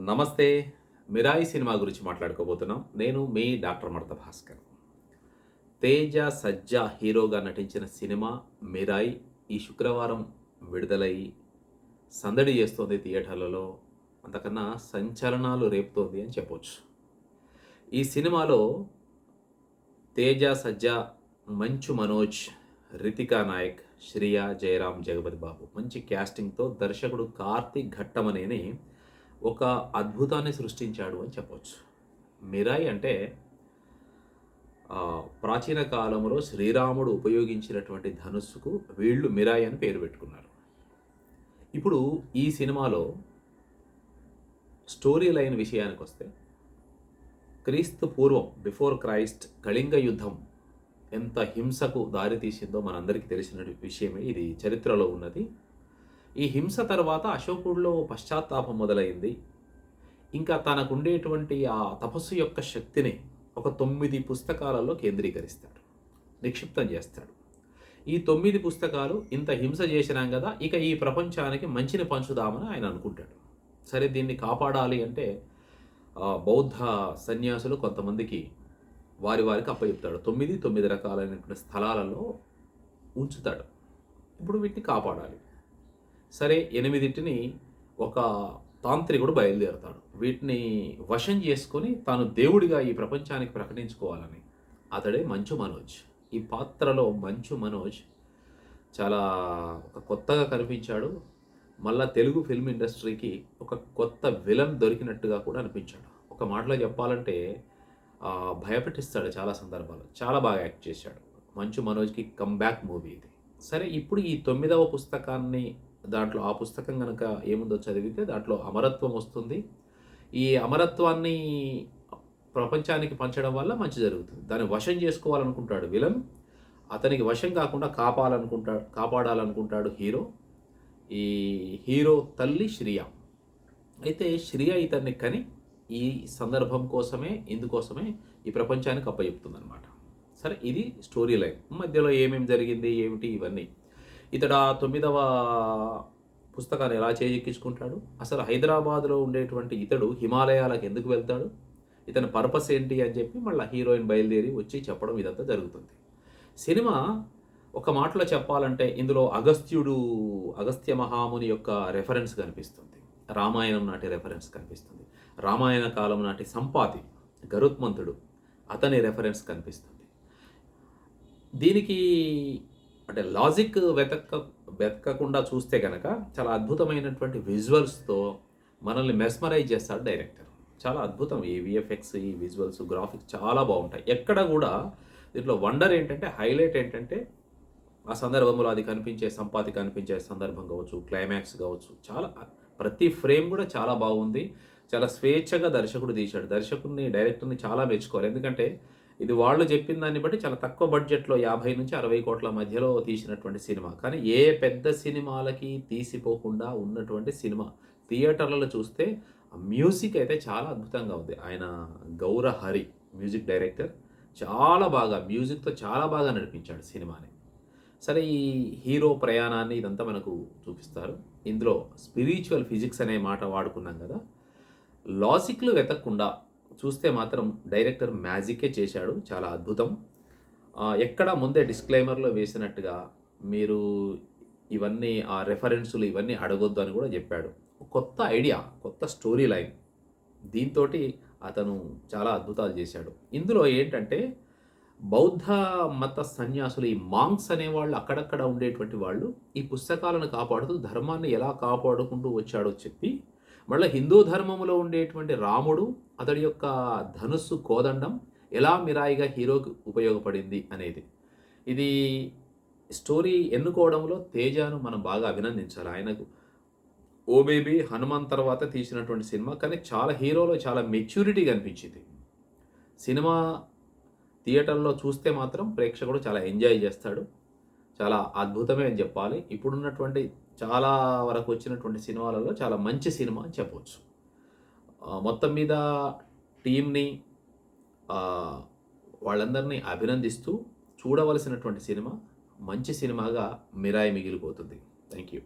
నమస్తే మిరాయి సినిమా గురించి మాట్లాడుకోబోతున్నాం. నేను మీ డాక్టర్ మడత భాస్కర్. తేజ సజ్జా హీరోగా నటించిన సినిమా మిరాయి ఈ శుక్రవారం విడుదలై సందడి చేస్తోంది థియేటర్లలో. అంతకన్నా సంచలనాలు రేపుతోంది అని చెప్పొచ్చు. ఈ సినిమాలో తేజ సజ్జా మంచు మనోజ్ రితికా నాయక్ శ్రియా జయరాం జగపతి బాబు మంచి క్యాస్టింగ్తో దర్శకుడు కార్తీక్ ఘట్టమనేని ఒక అద్భుతాన్ని సృష్టించాడు అని చెప్పవచ్చు మిరాయి అంటే ప్రాచీన కాలంలో శ్రీరాముడు ఉపయోగించినటువంటి ధనుస్సుకు వీళ్ళు మిరాయి అని పేరు పెట్టుకున్నారు. ఇప్పుడు ఈ సినిమాలో స్టోరీ లైన్ విషయానికి వస్తే క్రీస్తు పూర్వం బిఫోర్ క్రైస్ట్ కళింగ యుద్ధం ఎంత హింసకు దారితీసిందో మనందరికీ తెలిసిన విషయమే. ఇది చరిత్రలో ఉన్నది. ఈ హింస తర్వాత అశోకుడిలో పశ్చాత్తాపం మొదలైంది. ఇంకా తనకుండేటువంటి ఆ తపస్సు యొక్క శక్తిని ఒక తొమ్మిది పుస్తకాలలో కేంద్రీకరిస్తాడు. నిక్షిప్తం చేస్తాడు. ఈ తొమ్మిది పుస్తకాలు ఇంత హింస చేసినాం కదా ఇక ఈ ప్రపంచానికి మంచిని పంచుదామని ఆయన అనుకుంటాడు. సరే దీన్ని కాపాడాలి అంటే బౌద్ధ సన్యాసులు కొంతమందికి వారి వారికి అప్పచెప్తాడు. తొమ్మిది తొమ్మిది రకాలైనటువంటి స్థలాలలో ఉంచుతాడు. ఇప్పుడు వీటిని కాపాడాలి. సరే ఎనిమిదింటిని ఒక తాంత్రికుడు బయలుదేరుతాడు. వీటిని వశం చేసుకొని తాను దేవుడిగా ఈ ప్రపంచానికి ప్రకటించుకోవాలని అతడే మంచు మనోజ్. ఈ పాత్రలో మంచు మనోజ్ చాలా ఒక కొత్తగా కనిపించాడు. మళ్ళా తెలుగు ఫిల్మ్ ఇండస్ట్రీకి ఒక కొత్త విలన్ దొరికినట్టుగా కూడా అనిపించాడు. ఒక మాటలో చెప్పాలంటే భయపెట్టిస్తాడు చాలా సందర్భాలు. చాలా బాగా యాక్ట్ చేశాడు. మంచు మనోజ్కి కమ్బ్యాక్ మూవీ ఇది. సరే ఇప్పుడు ఈ తొమ్మిదవ పుస్తకాన్ని దాంట్లో ఆ పుస్తకం కనుక ఏముందో చదివితే దాంట్లో అమరత్వం వస్తుంది. ఈ అమరత్వాన్ని ప్రపంచానికి పంచడం వల్ల మంచి జరుగుతుంది. దాన్ని వశం చేసుకోవాలనుకుంటాడు విలన్. అతనికి వశం కాకుండా కాపాలనుకుంటాడు కాపాడాలనుకుంటాడు హీరో. ఈ హీరో తల్లి శ్రియ. అయితే శ్రియ ఇతన్ని కని ఈ సందర్భం కోసమే ఇందుకోసమే ఈ ప్రపంచానికి అప్పచెప్తుంది అనమాట సరే ఇది స్టోరీ లైన్. మధ్యలో ఏమేమి జరిగింది ఏమిటి ఇవన్నీ ఇతడు ఆ తొమ్మిదవ పుస్తకాన్ని ఎలా చేజిక్కించుకుంటాడు? అసలు హైదరాబాద్లో ఉండేటువంటి ఇతడు హిమాలయాలకు ఎందుకు వెళ్తాడు? ఇతని పర్పస్ ఏంటి అని చెప్పి మళ్ళీ హీరోయిన్ బయలుదేరి వచ్చి చెప్పడం ఇదంతా జరుగుతుంది. సినిమా ఒక మాటలో చెప్పాలంటే ఇందులో అగస్త్యుడు అగస్త్య మహాముని యొక్క రెఫరెన్స్ కనిపిస్తుంది. రామాయణం నాటి రెఫరెన్స్ కనిపిస్తుంది. రామాయణ కాలం నాటి సంపాతి గరుత్మంతుడు అతని రెఫరెన్స్ కనిపిస్తుంది. దీనికి అంటే లాజిక్ వెతక్క వెతకకుండా చూస్తే కనుక చాలా అద్భుతమైనటువంటి విజువల్స్తో మనల్ని మెస్మరైజ్ చేస్తాడు డైరెక్టర్ చాలా అద్భుతం. ఈ విఎఫ్ఎక్స్ ఈ విజువల్స్ గ్రాఫిక్స్ చాలా బాగుంటాయి. ఎక్కడ కూడా దీంట్లో వండర్ ఏంటంటే హైలైట్ ఏంటంటే ఆ సందర్భంలో అది కనిపించే సంపాతి కనిపించే సందర్భం కావచ్చు క్లైమాక్స్ కావచ్చు చాలా ప్రతి ఫ్రేమ్ కూడా చాలా బాగుంది. చాలా స్వేచ్ఛగా దర్శకుడు తీశాడు. దర్శకుడిని డైరెక్టర్ని చాలా మెచ్చుకోవాలి. ఎందుకంటే ఇది వాళ్ళు చెప్పిన దాన్ని బట్టి చాలా తక్కువ బడ్జెట్లో యాభై నుంచి అరవై కోట్ల మధ్యలో తీసినటువంటి సినిమా. కానీ ఏ పెద్ద సినిమాలకి తీసిపోకుండా ఉన్నటువంటి సినిమా థియేటర్లలో చూస్తే మ్యూజిక్ అయితే చాలా అద్భుతంగా ఉంది. ఆయన గౌర హరి మ్యూజిక్ డైరెక్టర్ చాలా బాగా మ్యూజిక్తో చాలా బాగా నడిపించాడు సినిమాని. సరే ఈ హీరో ప్రయాణాన్ని ఇదంతా మనకు చూపిస్తారు. ఇందులో స్పిరిచువల్ ఫిజిక్స్ అనే మాట వాడుకున్నాం కదా. లాజిక్లు వెతకకుండా చూస్తే మాత్రం డైరెక్టర్ మ్యాజికే చేశాడు. చాలా అద్భుతం. ఎక్కడ ముందే డిస్క్లైమర్లో వేసినట్టుగా మీరు ఇవన్నీ ఆ రెఫరెన్సులు ఇవన్నీ అడగొద్దు అని కూడా చెప్పాడు. కొత్త ఐడియా కొత్త స్టోరీ లైన్. దీంతో అతను చాలా అద్భుతాలు చేశాడు. ఇందులో ఏంటంటే బౌద్ధ మత సన్యాసులు ఈ మాంగ్స్ అనేవాళ్ళు అక్కడక్కడ ఉండేటువంటి వాళ్ళు ఈ పుస్తకాలను కాపాడుతూ ధర్మాన్ని ఎలా కాపాడుకుంటూ వచ్చాడో చెప్పి మళ్ళీ హిందూ ధర్మంలో ఉండేటువంటి రాముడు అతడి యొక్క ధనుస్సు కోదండం ఎలా మిరాయిగా హీరోకి ఉపయోగపడింది అనేది. ఇది స్టోరీ ఎన్నుకోవడంలో తేజాను మనం బాగా అభినందించాలి. ఆయనకు ఓ బేబీ హనుమాన్ తర్వాత తీసినటువంటి సినిమా కానీ చాలా హీరోలో చాలా మెచ్యూరిటీ కనిపించింది. సినిమా థియేటర్లో చూస్తే మాత్రం ప్రేక్షకుడు చాలా ఎంజాయ్ చేస్తాడు. చాలా అద్భుతమే అని చెప్పాలి. ఇప్పుడున్నటువంటి చాలా వరకు వచ్చినటువంటి సినిమాలలో చాలా మంచి సినిమా అని చెప్పవచ్చు మొత్తం మీద టీంని వాళ్ళందరినీ అభినందిస్తూ చూడవలసినటువంటి సినిమా మంచి సినిమాగా మిరాయి మిగిలిపోతుంది. Thank you.